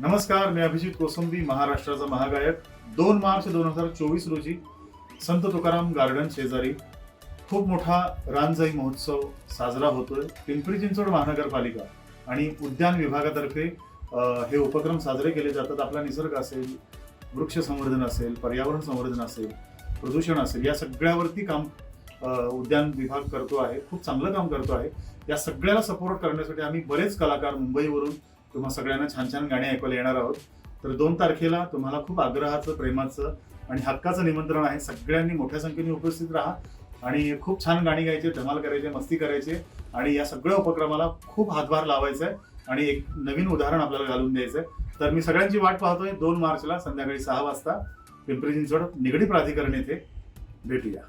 नमस्कार मी अभिजित कोसंबी महाराष्ट्राचा महागायक. दोन मार्च दोन हजार चोवीस रोजी संत तुकाराम गार्डन शेजारी खूप मोठा रानजाई महोत्सव साजरा होतोय. पिंपरी चिंचवड महानगरपालिका आणि उद्यान विभागातर्फे हे उपक्रम साजरे केले जातात. आपला निसर्ग असेल वृक्ष संवर्धन असेल पर्यावरण संवर्धन असेल प्रदूषण असेल या सगळ्यावरती काम उद्यान विभाग करतो आहे. खूप चांगलं काम करतो आहे. या सगळ्याला सपोर्ट करण्यासाठी आम्ही बरेच कलाकार मुंबईवरून तुम्हा सगळ्यांना छान छान गाणी ऐकायला येणार आहोत. तर दोन तारखेला तुम्हाला खूप आग्रहाचं प्रेमाचं आणि हक्काचं निमंत्रण आहे. सगळ्यांनी मोठ्या संख्येने उपस्थित राहा आणि खूप छान गाणी गायचे धमाल करायचे मस्ती करायचे आणि या सगळ्या उपक्रमाला खूप हातभार लावायचा आहे आणि एक नवीन उदाहरण आपल्याला घालून द्यायचं आहे. तर मी सगळ्यांची वाट पाहतोय. दोन मार्चला संध्याकाळी सहा वाजता पिंपरी चिंचवड निगडी प्राधिकरण येथे भेटूया.